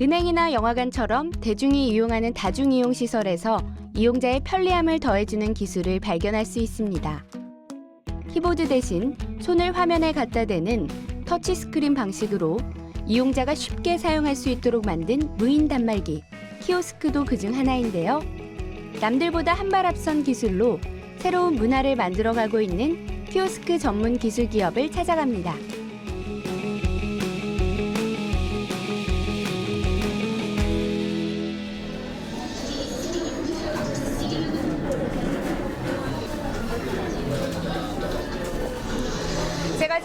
은행이나 영화관처럼 대중이 이용하는 다중이용 시설에서 이용자의 편리함을 더해주는 기술을 발견할 수 있습니다. 키보드 대신 손을 화면에 갖다 대는 터치스크린 방식으로 이용자가 쉽게 사용할 수 있도록 만든 무인 단말기, 키오스크도 그중 하나인데요. 남들보다 한 발 앞선 기술로 새로운 문화를 만들어가고 있는 키오스크 전문 기술 기업을 찾아갑니다.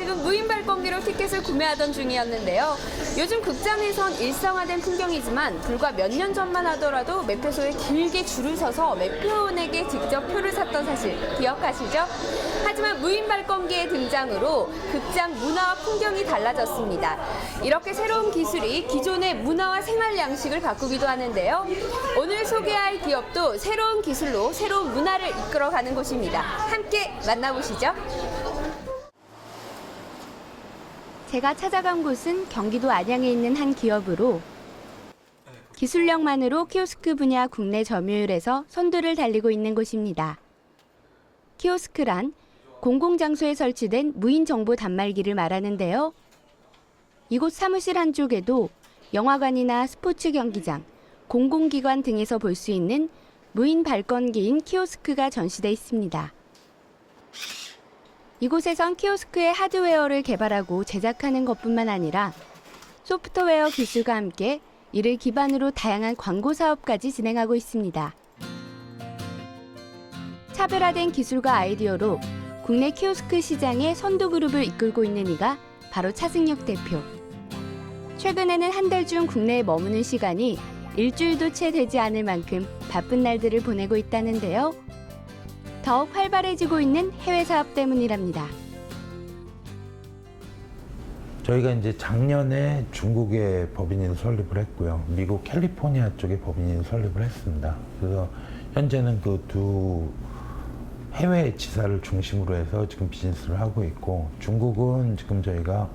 지금 무인 발권기로 티켓을 구매하던 중이었는데요. 요즘 극장에선 일상화된 풍경이지만 불과 몇 년 전만 하더라도 매표소에 길게 줄을 서서 매표원에게 직접 표를 샀던 사실 기억하시죠? 하지만 무인 발권기의 등장으로 극장 문화와 풍경이 달라졌습니다. 이렇게 새로운 기술이 기존의 문화와 생활 양식을 바꾸기도 하는데요. 오늘 소개할 기업도 새로운 기술로 새로운 문화를 이끌어가는 곳입니다. 함께 만나보시죠. 제가 찾아간 곳은 경기도 안양에 있는 한 기업으로 기술력만으로 키오스크 분야 국내 점유율에서 선두를 달리고 있는 곳입니다. 키오스크란 공공장소에 설치된 무인 정보 단말기를 말하는데요. 이곳 사무실 한쪽에도 영화관이나 스포츠 경기장, 공공기관 등에서 볼 수 있는 무인 발권기인 키오스크가 전시돼 있습니다. 이곳에선 키오스크의 하드웨어를 개발하고 제작하는 것뿐만 아니라 소프트웨어 기술과 함께 이를 기반으로 다양한 광고 사업까지 진행하고 있습니다. 차별화된 기술과 아이디어로 국내 키오스크 시장의 선두 그룹을 이끌고 있는 이가 바로 차승혁 대표. 최근에는 한 달 중 국내에 머무는 시간이 일주일도 채 되지 않을 만큼 바쁜 날들을 보내고 있다는데요. 더욱 활발해지고 있는 해외 사업 때문이랍니다. 저희가 이제 작년에 중국에 법인을 설립을 했고요. 미국 캘리포니아 쪽에 법인을 설립을 했습니다. 그래서 현재는 그 두 해외 지사를 중심으로 해서 지금 비즈니스를 하고 있고 중국은 지금 저희가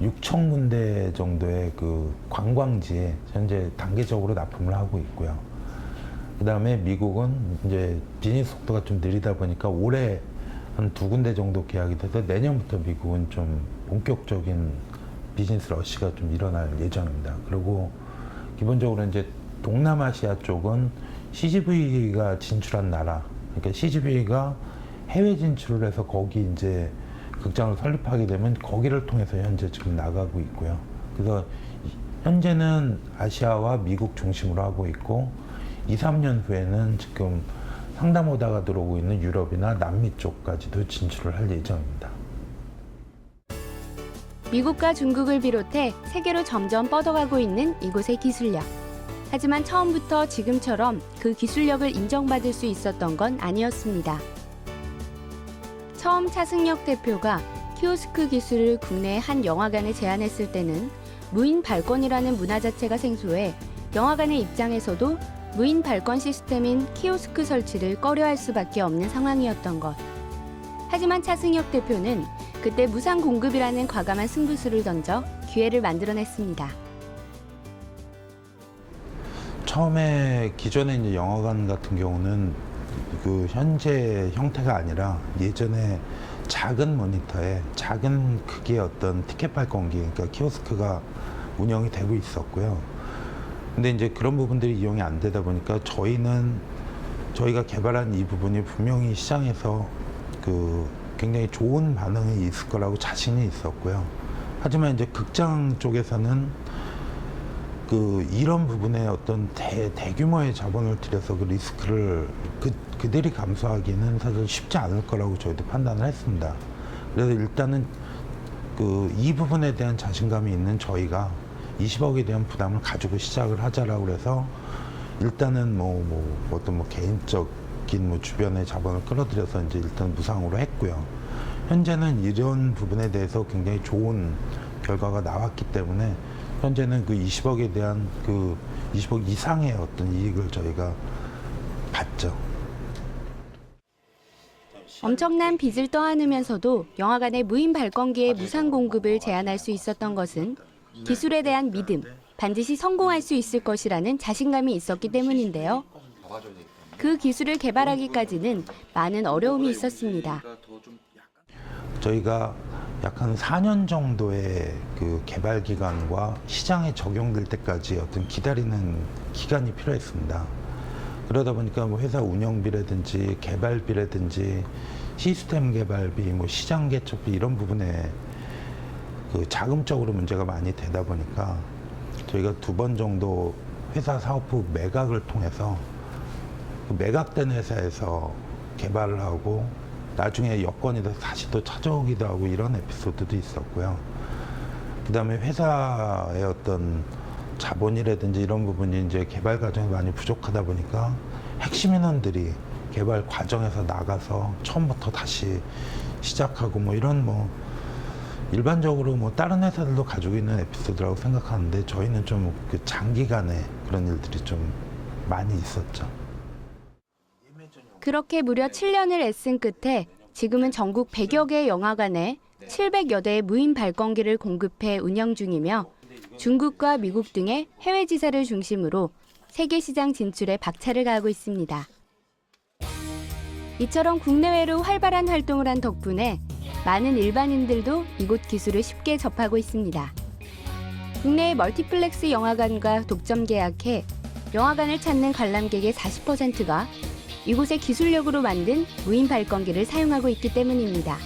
6천 군데 정도의 그 관광지에 현재 단계적으로 납품을 하고 있고요. 그 다음에 미국은 이제 비즈니스 속도가 좀 느리다 보니까 올해 한 두 군데 정도 계약이 돼서 내년부터 미국은 좀 본격적인 비즈니스 러시가 좀 일어날 예정입니다. 그리고 기본적으로 이제 동남아시아 쪽은 CGV가 진출한 나라, 그러니까 CGV가 해외 진출을 해서 거기 이제 극장을 설립하게 되면 거기를 통해서 현재 지금 나가고 있고요. 그래서 현재는 아시아와 미국 중심으로 하고 있고 2, 3년 후에는 지금 상담 오다가 들어오고 있는 유럽이나 남미 쪽까지도 진출을 할 예정입니다. 미국과 중국을 비롯해 세계로 점점 뻗어가고 있는 이곳의 기술력. 하지만 처음부터 지금처럼 그 기술력을 인정받을 수 있었던 건 아니었습니다. 처음 차승혁 대표가 키오스크 기술을 국내 한 영화관에 제안했을 때는 무인 발권이라는 문화 자체가 생소해 영화관의 입장에서도 무인 발권 시스템인 키오스크 설치를 꺼려할 수밖에 없는 상황이었던 것. 하지만 차승혁 대표는 그때 무상 공급이라는 과감한 승부수를 던져 기회를 만들어냈습니다. 처음에 기존에 이제 영화관 같은 경우는 그 현재 형태가 아니라 예전에 작은 모니터에 작은 크기의 어떤 티켓 발권기, 그러니까 키오스크가 운영이 되고 있었고요. 근데 이제 그런 부분들이 이용이 안 되다 보니까 저희는 저희가 개발한 이 부분이 분명히 시장에서 그 굉장히 좋은 반응이 있을 거라고 자신이 있었고요. 하지만 이제 극장 쪽에서는 그 이런 부분에 어떤 대, 대규모의 자본을 들여서 그 리스크를 그, 그들이 감수하기는 사실 쉽지 않을 거라고 저희도 판단을 했습니다. 그래서 일단은 그 이 부분에 대한 자신감이 있는 저희가 20억에 대한 부담을 가지고 시작을 하자라고 그래서 일단은 뭐, 뭐 어떤 뭐 개인적인 뭐 주변의 자본을 끌어들여서 이제 일단 무상으로 했고요. 현재는 이런 부분에 대해서 굉장히 좋은 결과가 나왔기 때문에 현재는 그 20억에 대한 그 20억 이상의 어떤 이익을 저희가 받죠. 엄청난 빚을 떠안으면서도 영화관의 무인 발권기의 무상 공급을 제한할 수 있었던 것은 기술에 대한 믿음, 반드시 성공할 수 있을 것이라는 자신감이 있었기 때문인데요. 그 기술을 개발하기까지는 많은 어려움이 있었습니다. 저희가 약 한 4년 정도의 그 개발 기간과 시장에 적용될 때까지 어떤 기다리는 기간이 필요했습니다. 그러다 보니까 뭐 회사 운영비라든지 개발비라든지 시스템 개발비, 뭐 시장 개척비 이런 부분에 그 자금적으로 문제가 많이 되다 보니까 저희가 두 번 정도 회사 사업 부 매각을 통해서 그 매각된 회사에서 개발을 하고 나중에 여건이 돼서 다시 또 찾아오기도 하고 이런 에피소드도 있었고요. 그 다음에 회사의 어떤 자본이라든지 이런 부분이 이제 개발 과정이 많이 부족하다 보니까 핵심 인원들이 개발 과정에서 나가서 처음부터 다시 시작하고 뭐 이런 뭐 일반적으로 뭐 다른 회사들도 가지고 있는 에피소드라고 생각하는데 저희는 좀 그 장기간에 그런 일들이 좀 많이 있었죠. 그렇게 무려 7년을 애쓴 끝에 지금은 전국 100여 개의 영화관에 700여 대의 무인 발권기를 공급해 운영 중이며 중국과 미국 등의 해외 지사를 중심으로 세계 시장 진출에 박차를 가하고 있습니다. 이처럼 국내외로 활발한 활동을 한 덕분에 많은 일반인들도 이곳 기술을 쉽게 접하고 있습니다. 국내의 멀티플렉스 영화관과 독점 계약해 영화관을 찾는 관람객의 40%가 이곳의 기술력으로 만든 무인 발권기를 사용하고 있기 때문입니다.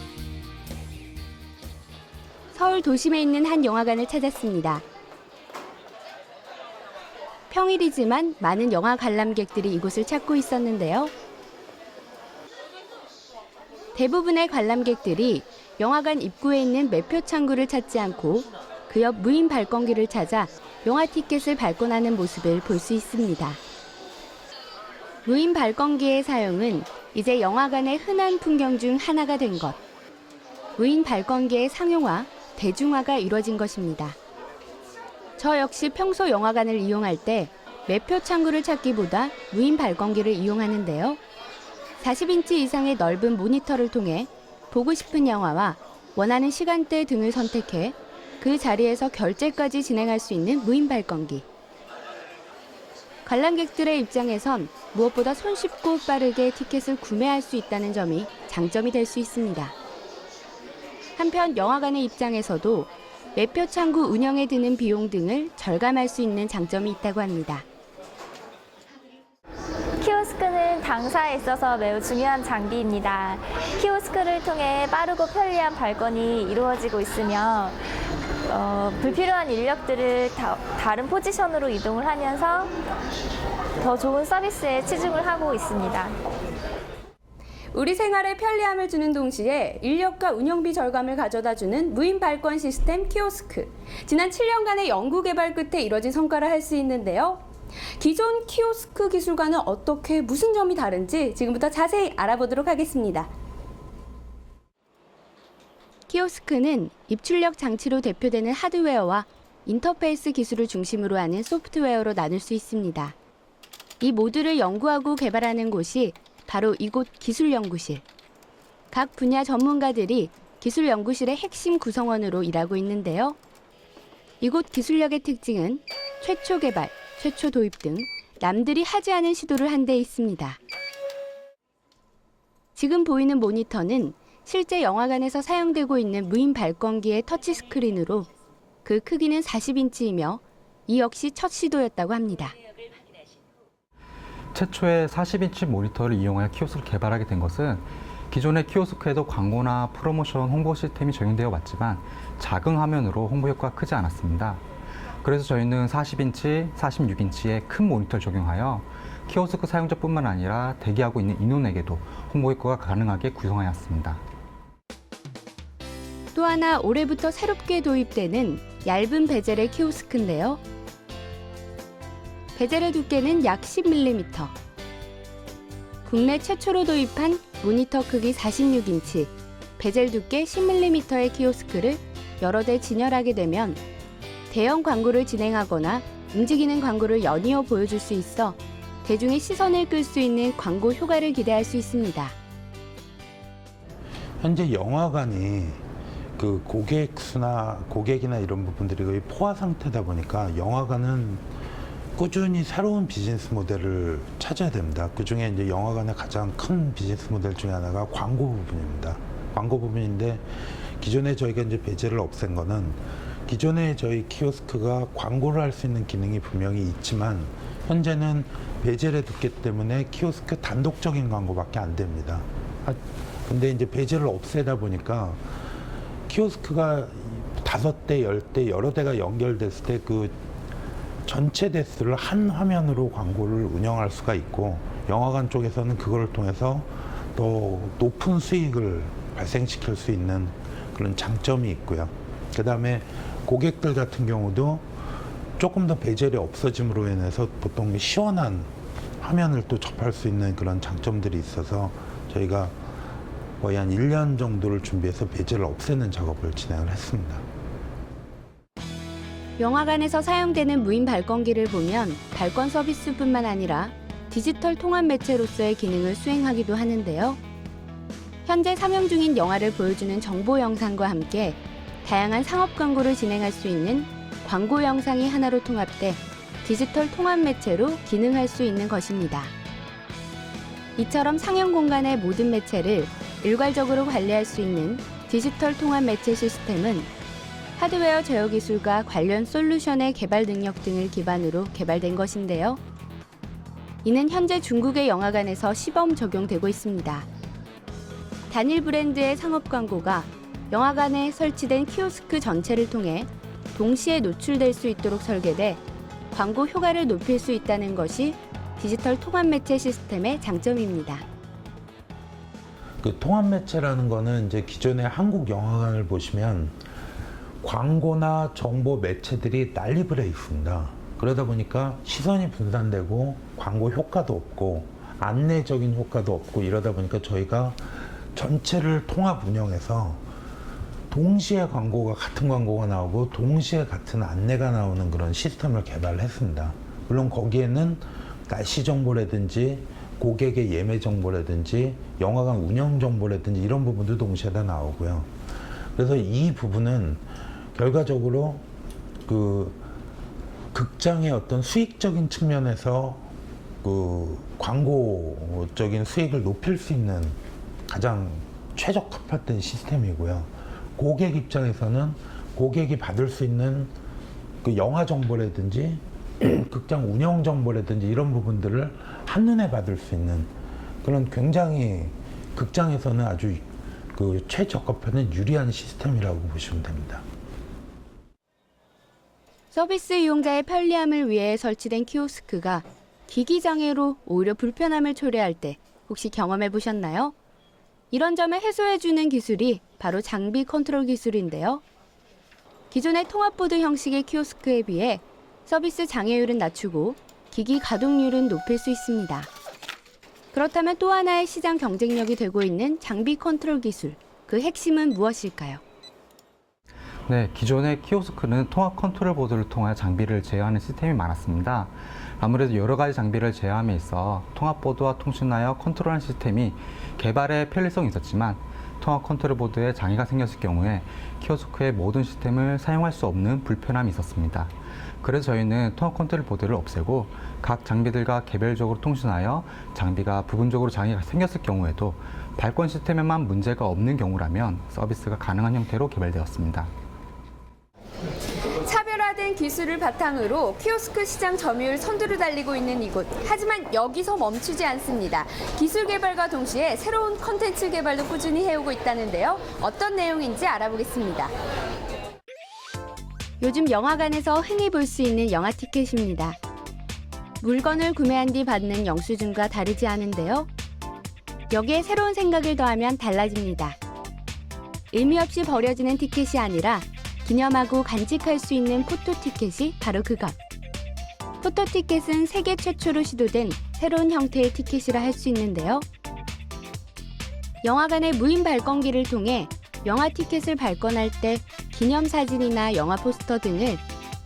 서울 도심에 있는 한 영화관을 찾았습니다. 평일이지만 많은 영화 관람객들이 이곳을 찾고 있었는데요. 대부분의 관람객들이 영화관 입구에 있는 매표 창구를 찾지 않고 그 옆 무인 발권기를 찾아 영화 티켓을 발권하는 모습을 볼 수 있습니다. 무인 발권기의 사용은 이제 영화관의 흔한 풍경 중 하나가 된 것. 무인 발권기의 상용화, 대중화가 이뤄진 것입니다. 저 역시 평소 영화관을 이용할 때 매표 창구를 찾기보다 무인 발권기를 이용하는데요. 40인치 이상의 넓은 모니터를 통해 보고 싶은 영화와 원하는 시간대 등을 선택해 그 자리에서 결제까지 진행할 수 있는 무인 발권기. 관람객들의 입장에선 무엇보다 손쉽고 빠르게 티켓을 구매할 수 있다는 점이 장점이 될 수 있습니다. 한편 영화관의 입장에서도 매표 창구 운영에 드는 비용 등을 절감할 수 있는 장점이 있다고 합니다. 키오스크는 당사에 있어서 매우 중요한 장비입니다. 키오스크를 통해 빠르고 편리한 발권이 이루어지고 있으며 어, 불필요한 인력들을 다, 다른 포지션으로 이동을 하면서 더 좋은 서비스에 치중을 하고 있습니다. 우리 생활에 편리함을 주는 동시에 인력과 운영비 절감을 가져다 주는 무인 발권 시스템 키오스크. 지난 7년간의 연구 개발 끝에 이뤄진 성과를 할수 있는데요. 기존 키오스크 기술과는 어떻게 무슨 점이 다른지 지금부터 자세히 알아보도록 하겠습니다. 키오스크는 입출력 장치로 대표되는 하드웨어와 인터페이스 기술을 중심으로 하는 소프트웨어로 나눌 수 있습니다. 이 모두를 연구하고 개발하는 곳이 바로 이곳 기술연구실. 각 분야 전문가들이 기술연구실의 핵심 구성원으로 일하고 있는데요. 이곳 기술력의 특징은 최초 개발, 최초 도입 등 남들이 하지 않은 시도를 한 데 있습니다. 지금 보이는 모니터는 실제 영화관에서 사용되고 있는 무인 발권기의 터치 스크린으로 그 크기는 40인치이며 이 역시 첫 시도였다고 합니다. 최초의 40인치 모니터를 이용하여 키오스크를 개발하게 된 것은 기존의 키오스크에도 광고나 프로모션 홍보 시스템이 적용되어 왔지만 작은 화면으로 홍보 효과가 크지 않았습니다. 그래서 저희는 40인치, 46인치의 큰 모니터를 적용하여 키오스크 사용자뿐만 아니라 대기하고 있는 인원에게도 홍보 효과가 가능하게 구성하였습니다. 또 하나 올해부터 새롭게 도입되는 얇은 베젤의 키오스크인데요. 베젤의 두께는 약 10mm. 국내 최초로 도입한 모니터 크기 46인치, 베젤 두께 10mm의 키오스크를 여러 대 진열하게 되면 대형 광고를 진행하거나 움직이는 광고를 연이어 보여줄 수 있어 대중의 시선을 끌 수 있는 광고 효과를 기대할 수 있습니다. 현재 영화관이 그 고객 수나 고객이나 이런 부분들이 거의 포화 상태다 보니까 영화관은 꾸준히 새로운 비즈니스 모델을 찾아야 됩니다. 그 중에 이제 영화관의 가장 큰 비즈니스 모델 중에 하나가 광고 부분입니다. 광고 부분인데 기존에 저희가 이제 배제를 없앤 거는 기존에 저희 키오스크가 광고를 할 수 있는 기능이 분명히 있지만 현재는 배제를 했기 때문에 키오스크 단독적인 광고밖에 안 됩니다. 아, 근데 이제 배제를 없애다 보니까 키오스크가 다섯 대, 열 대, 여러 대가 연결됐을 때 그 전체 대수를 한 화면으로 광고를 운영할 수가 있고 영화관 쪽에서는 그걸 통해서 더 높은 수익을 발생시킬 수 있는 그런 장점이 있고요. 그 다음에 고객들 같은 경우도 조금 더 배젤이 없어짐으로 인해서 보통 시원한 화면을 또 접할 수 있는 그런 장점들이 있어서 저희가 거의 한 1년 정도를 준비해서 배제를 없애는 작업을 진행을 했습니다. 영화관에서 사용되는 무인 발권기를 보면 발권 서비스뿐만 아니라 디지털 통합 매체로서의 기능을 수행하기도 하는데요. 현재 상영 중인 영화를 보여주는 정보 영상과 함께 다양한 상업 광고를 진행할 수 있는 광고 영상이 하나로 통합돼 디지털 통합 매체로 기능할 수 있는 것입니다. 이처럼 상영 공간의 모든 매체를 일괄적으로 관리할 수 있는 디지털 통합 매체 시스템은 하드웨어 제어 기술과 관련 솔루션의 개발 능력 등을 기반으로 개발된 것인데요. 이는 현재 중국의 영화관에서 시범 적용되고 있습니다. 단일 브랜드의 상업 광고가 영화관에 설치된 키오스크 전체를 통해 동시에 노출될 수 있도록 설계돼 광고 효과를 높일 수 있다는 것이 디지털 통합 매체 시스템의 장점입니다. 그 통합 매체라는 거는 이제 기존의 한국 영화관을 보시면 광고나 정보 매체들이 해 있습니다. 그러다 보니까 시선이 분산되고 광고 효과도 없고 안내적인 효과도 없고 이러다 보니까 저희가 전체를 통합 운영해서 동시에 광고가 같은 광고가 나오고 동시에 같은 안내가 나오는 그런 시스템을 개발을 했습니다. 물론 거기에는 날씨 정보라든지 고객의 예매 정보라든지 영화관 운영 정보라든지 이런 부분도 동시에 다 나오고요. 그래서 이 부분은 결과적으로 그 극장의 어떤 수익적인 측면에서 그 광고적인 수익을 높일 수 있는 가장 최적화된 시스템이고요. 고객 입장에서는 고객이 받을 수 있는 그 영화 정보라든지 극장 운영 정보라든지 이런 부분들을 한눈에 받을 수 있는 그런 굉장히 극장에서는 아주 그 최적화되는 유리한 시스템이라고 보시면 됩니다. 서비스 이용자의 편리함을 위해 설치된 키오스크가 기기 장애로 오히려 불편함을 초래할 때 혹시 경험해 보셨나요? 이런 점을 해소해 주는 기술이 바로 장비 컨트롤 기술인데요. 기존의 통합보드 형식의 키오스크에 비해 서비스 장애율은 낮추고 기기 가동률은 높일 수 있습니다. 그렇다면 또 하나의 시장 경쟁력이 되고 있는 장비 컨트롤 기술, 그 핵심은 무엇일까요? 네, 기존의 키오스크는 통합 컨트롤 보드를 통해 장비를 제어하는 시스템이 많았습니다. 아무래도 여러 가지 장비를 제어함에 있어 통합 보드와 통신하여 컨트롤하는 시스템이 개발에 편리성이 있었지만 통합 컨트롤 보드에 장애가 생겼을 경우에 키오스크의 모든 시스템을 사용할 수 없는 불편함이 있었습니다. 그래서 저희는 통합 컨트롤 보드를 없애고 각 장비들과 개별적으로 통신하여 장비가 부분적으로 장애가 생겼을 경우에도 발권 시스템에만 문제가 없는 경우라면 서비스가 가능한 형태로 개발되었습니다. 차별화된 기술을 바탕으로 키오스크 시장 점유율 선두를 달리고 있는 이곳. 하지만 여기서 멈추지 않습니다. 기술 개발과 동시에 새로운 컨텐츠 개발도 꾸준히 해오고 있다는데요. 어떤 내용인지 알아보겠습니다. 요즘 영화관에서 흔히 볼 수 있는 영화 티켓입니다. 물건을 구매한 뒤 받는 영수증과 다르지 않은데요. 여기에 새로운 생각을 더하면 달라집니다. 의미 없이 버려지는 티켓이 아니라 기념하고 간직할 수 있는 포토 티켓이 바로 그것. 포토 티켓은 세계 최초로 시도된 새로운 형태의 티켓이라 할 수 있는데요. 영화관의 무인 발권기를 통해 영화 티켓을 발권할 때 기념 사진이나 영화 포스터 등을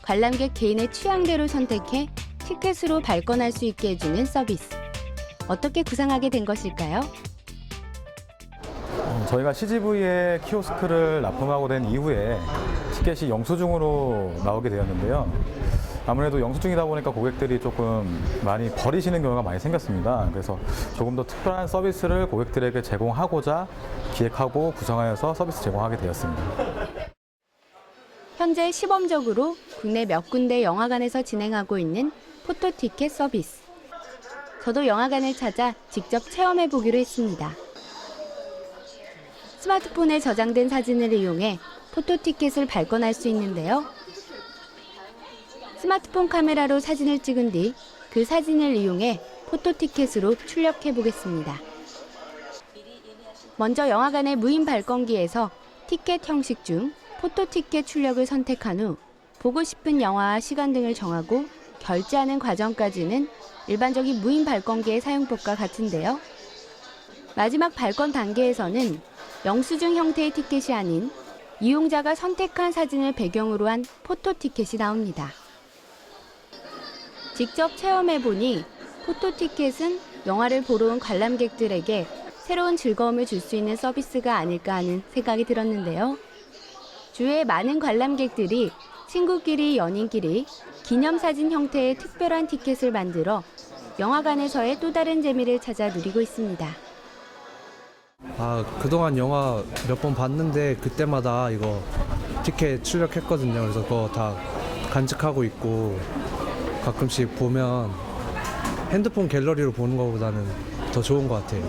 관람객 개인의 취향대로 선택해 티켓으로 발권할 수 있게 해주는 서비스. 어떻게 구상하게 된 것일까요? 저희가 CGV에 키오스크를 납품하고 된 이후에 티켓이 영수증으로 나오게 되었는데요. 아무래도 영수증이다 보니까 고객들이 조금 많이 버리시는 경우가 많이 생겼습니다. 그래서 조금 더 특별한 서비스를 고객들에게 제공하고자 기획하고 구성하여서 서비스 제공하게 되었습니다. 현재 시범적으로 국내 몇 군데 영화관에서 진행하고 있는 포토 티켓 서비스. 저도 영화관을 찾아 직접 체험해 보기로 했습니다. 스마트폰에 저장된 사진을 이용해 포토 티켓을 발권할 수 있는데요. 스마트폰 카메라로 사진을 찍은 뒤 그 사진을 이용해 포토 티켓으로 출력해 보겠습니다. 먼저 영화관의 무인 발권기에서 티켓 형식 중 포토 티켓 출력을 선택한 후 보고 싶은 영화와 시간 등을 정하고 결제하는 과정까지는 일반적인 무인 발권기의 사용법과 같은데요. 마지막 발권 단계에서는 영수증 형태의 티켓이 아닌 이용자가 선택한 사진을 배경으로 한 포토 티켓이 나옵니다. 직접 체험해보니 포토 티켓은 영화를 보러 온 관람객들에게 새로운 즐거움을 줄 수 있는 서비스가 아닐까 하는 생각이 들었는데요. 주위에 많은 관람객들이 친구끼리 연인끼리 기념사진 형태의 특별한 티켓을 만들어 영화관에서의 또 다른 재미를 찾아 누리고 있습니다. 아 그동안 영화 몇 번 봤는데 그때마다 이거 티켓 출력했거든요. 그래서 그거 다 간직하고 있고 가끔씩 보면 핸드폰 갤러리로 보는 것보다는 더 좋은 것 같아요.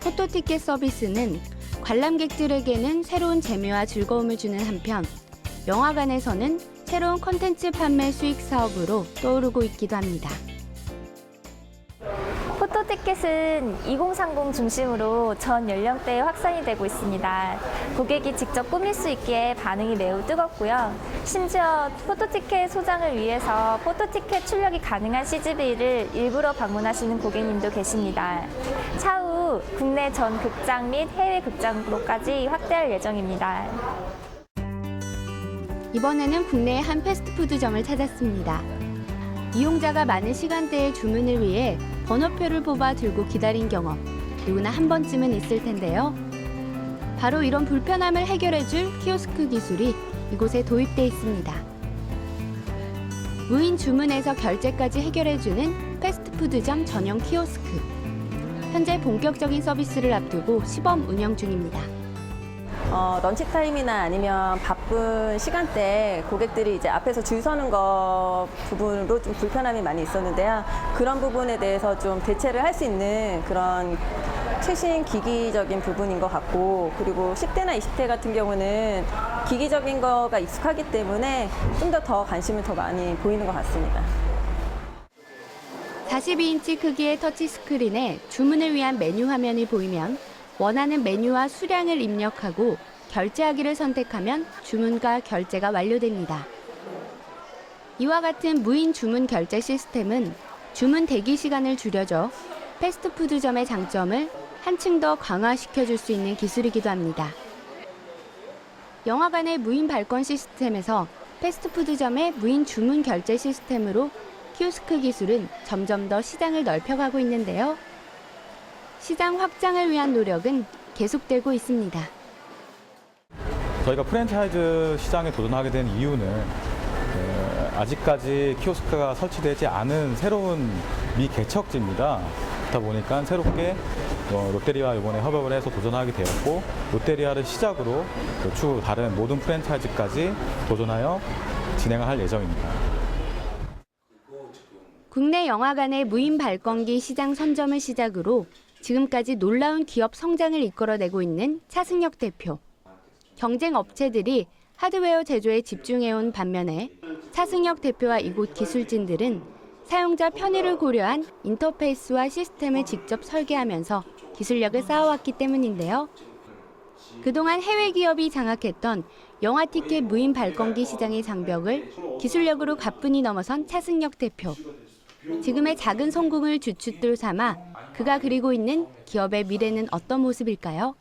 포토 티켓 서비스는 관람객들에게는 새로운 재미와 즐거움을 주는 한편 영화관에서는 새로운 콘텐츠 판매 수익 사업으로 떠오르고 있기도 합니다. 포토티켓은 2030 중심으로 전 연령대에 확산이 되고 있습니다. 고객이 직접 꾸밀 수 있기에 반응이 매우 뜨겁고요. 심지어 포토티켓 소장을 위해서 포토티켓 출력이 가능한 CGV를 일부러 방문하시는 고객님도 계십니다. 차후 국내 전 극장 및 해외 극장으로까지 확대할 예정입니다. 이번에는 국내의 한 패스트푸드점을 찾았습니다. 이용자가 많은 시간대에 주문을 위해 번호표를 뽑아 들고 기다린 경험 누구나 한 번쯤은 있을 텐데요. 바로 이런 불편함을 해결해줄 키오스크 기술이 이곳에 도입돼 있습니다. 무인 주문에서 결제까지 해결해주는 패스트푸드점 전용 키오스크. 현재 본격적인 서비스를 앞두고 시범 운영 중입니다. 어, 런치 타임이나 아니면 바쁜 시간대 고객들이 이제 앞에서 줄 서는 거 부분으로 좀 불편함이 많이 있었는데요. 그런 부분에 대해서 좀 대체를 할 수 있는 그런 최신 기기적인 부분인 것 같고 그리고 10대나 20대 같은 경우는 기기적인 거가 익숙하기 때문에 좀 더 더 관심을 더 많이 보이는 것 같습니다. 42인치 크기의 터치 스크린에 주문을 위한 메뉴 화면이 보이면 원하는 메뉴와 수량을 입력하고 결제하기를 선택하면 주문과 결제가 완료됩니다. 이와 같은 무인 주문 결제 시스템은 주문 대기 시간을 줄여줘 패스트푸드점의 장점을 한층 더 강화시켜 줄 수 있는 기술이기도 합니다. 영화관의 무인 발권 시스템에서 패스트푸드점의 무인 주문 결제 시스템으로 키오스크 기술은 점점 더 시장을 넓혀가고 있는데요. 시장 확장을 위한 노력은 계속되고 있습니다. 저희가 프랜차이즈 시장에 도전하게 된 이유는 에, 아직까지 키오스크가 설치되지 않은 새로운 미 개척지입니다. 그렇다 보니까 새롭게 어, 롯데리아 이번에 협업을 해서 도전하게 되었고 롯데리아를 시작으로 그 추후 다른 모든 프랜차이즈까지 도전하여 진행을 할 예정입니다. 국내 영화관의 무인 발권기 시장 선점을 시작으로 지금까지 놀라운 기업 성장을 이끌어내고 있는 차승혁 대표. 경쟁 업체들이 하드웨어 제조에 집중해온 반면에 차승혁 대표와 이곳 기술진들은 사용자 편의를 고려한 인터페이스와 시스템을 직접 설계하면서 기술력을 쌓아왔기 때문인데요. 그동안 해외 기업이 장악했던 영화 티켓 무인 발권기 시장의 장벽을 기술력으로 가뿐히 넘어선 차승혁 대표. 지금의 작은 성공을 주춧돌 삼아 그가 그리고 있는 기업의 미래는 어떤 모습일까요?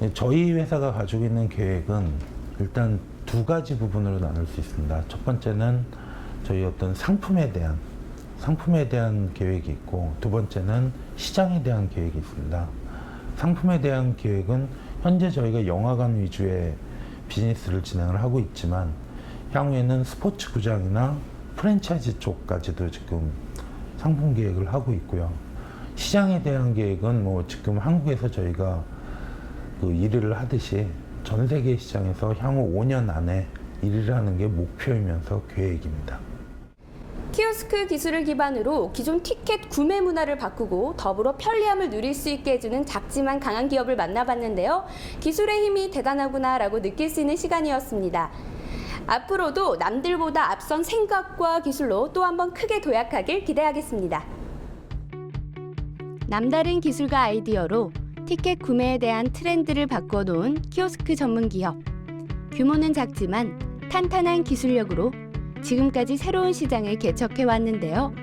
네, 저희 회사가 가지고 있는 계획은 일단 두 가지 부분으로 나눌 수 있습니다. 첫 번째는 저희 어떤 상품에 대한 상품에 대한 계획이 있고 두 번째는 시장에 대한 계획이 있습니다. 상품에 대한 계획은 현재 저희가 영화관 위주의 비즈니스를 진행을 하고 있지만 향후에는 스포츠 구장이나 프랜차이즈 쪽까지도 지금 상품 계획을 하고 있고요. 시장에 대한 계획은 뭐 지금 한국에서 저희가 그 1위를 하듯이 전 세계 시장에서 향후 5년 안에 1위를 하는 게 목표이면서 계획입니다. 키오스크 기술을 기반으로 기존 티켓 구매 문화를 바꾸고 더불어 편리함을 누릴 수 있게 해주는 작지만 강한 기업을 만나봤는데요. 기술의 힘이 대단하구나라고 느낄 수 있는 시간이었습니다. 앞으로도 남들보다 앞선 생각과 기술로 또 한 번 크게 도약하길 기대하겠습니다. 남다른 기술과 아이디어로 티켓 구매에 대한 트렌드를 바꿔놓은 키오스크 전문 기업. 규모는 작지만 탄탄한 기술력으로 지금까지 새로운 시장을 개척해 왔는데요.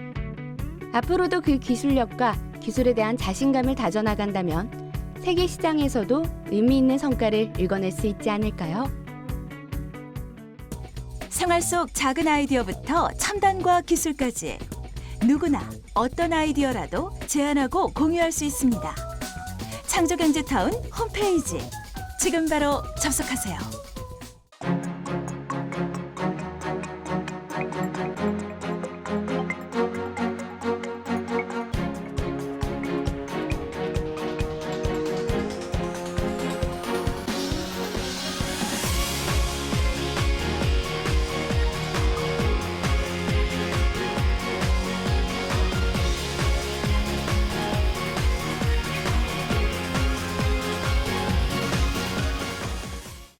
앞으로도 그 기술력과 기술에 대한 자신감을 다져나간다면 세계 시장에서도 의미 있는 성과를 읽어낼 수 있지 않을까요? 생활 속 작은 아이디어부터 첨단과 기술까지 누구나 어떤 아이디어라도 제안하고 공유할 수 있습니다. 창조경제타운 홈페이지 지금 바로 접속하세요.